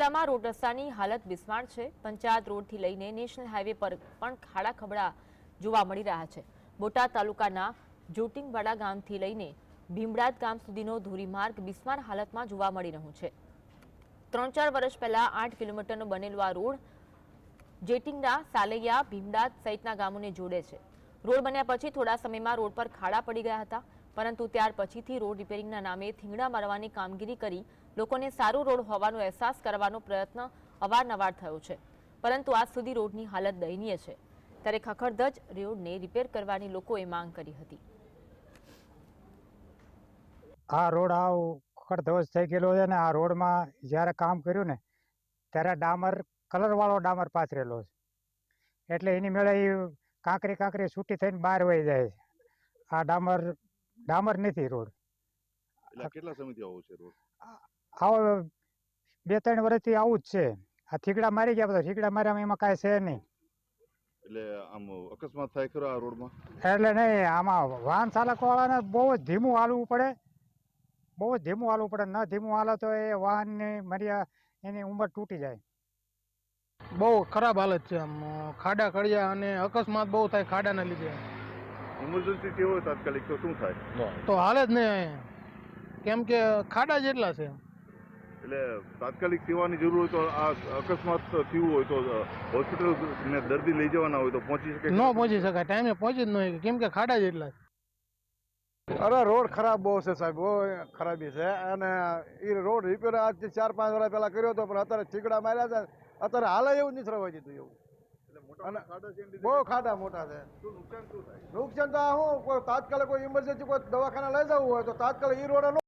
જિલ્લામાં રોડ રસ્તાની હાલત બિસ્માર છે. પંચાયત રોડથી લઈને નેશનલ હાઈવે પર પણ ખાડા ખબડા જોવા મળી રહ્યા છે. બોટાદ તાલુકાના જોટિંગવાડા ગામથી લઈને ભીમડાદ ગામ સુધીનો ધોરીમાર્ગ બિસ્માર હાલતમાં જોવા મળી રહ્યો છે. ત્રણ ચાર વર્ષ પહેલા આઠ કિલોમીટરનો બનેલો આ રોડ જેટિંગના સાલૈયા ભીમડાદ સહિતના ગામોને જોડે છે. રોડ બન્યા પછી થોડા સમયમાં રોડ પર ખાડા પડી ગયા હતા. પરંતુ ત્યાર પછીથી રોડ રિપેરિંગના નામે થીંગડા મારવાની કામગીરી કરી લોકોને સારો રોડ હોવાનો અહેસાસ કરવાનો પ્રયત્ન અવારનવાર થયો છે. પરંતુ આજ સુધી રોડની હાલત દયનીય છે. ત્યારે ખખડધજ રોડને રિપેર કરવાની લોકોએ માંગ કરી હતી. આ રોડ આવ ખખડધજ થઈ ગયેલો છે ને આ રોડમાં જ્યારે કામ કર્યું ને ત્યારે ડામર, કલરવાળો ડામર પાથરેલો છે. એટલે એની મેળે એ કાંકરી કાંકરી છૂટી થઈને બહાર વહી જાય છે. આ ડામર ડામર નથી રોડ. એટલે કેટલા સમયથી આવો છે રોડ? આવો બે ત્રણ વર્ષથી આવું જ છે. આ થીકડા મારી ગયા બધા. થીગડા માર્યા એમાં કાંઈ છે નહીં. એટલે આમ અકસ્માત થાય ખરો આ રોડમાં? એટલે નહીં આમાં વાહન ચાલકવાળાને બહુ જ ધીમું હાલવું પડે. બહુ જ ધીમું હાલવું પડે. ન ધીમું હાલે તો એ વાહનની મર્યા એની ઉંમર તૂટી જાય. બહુ ખરાબ હાલત છે આમ. ખાડા કડિયા અને અકસ્માત બહુ થાય ખાડાના લીધે. ઇમરજન્સી કેવો હોય તાત્કાલિક તો શું થાય? તો હાલે જ નહીં. કેમ કે ખાડા જેટલા છે. એટલે તાત્કાલિક સેવાની જરૂર હોય તો આ અકસ્માત થયું હોય તો હોસ્પિટલ ને દર્દી લઈ જવાના હોય તો પહોંચી શકે? ન પહોંચી શકાય. ટાઈમે પહોંચી જ ન શકે કેમ કે ખાડા જેટલા અરે રોડ ખરાબ બહુ છે સાહેબ. બહુ ખરાબી છે. અને એ રોડ રિપેર આજથી ચાર પાંચ વર્ષ પહેલાં કર્યો હતો પણ અત્યારે ચીકડા માર્યા છે. અત્યારે હાલે એવું નથી રવા દીધું એવું અને બહુ ખાડા મોટા છે. નુકસાન તો શું કોઈ તાત્કાલિક કોઈ ઇમરજન્સી કોઈ દવાખાના લઈ જવું હોય તો તાત્કાલિક ઈ રોડે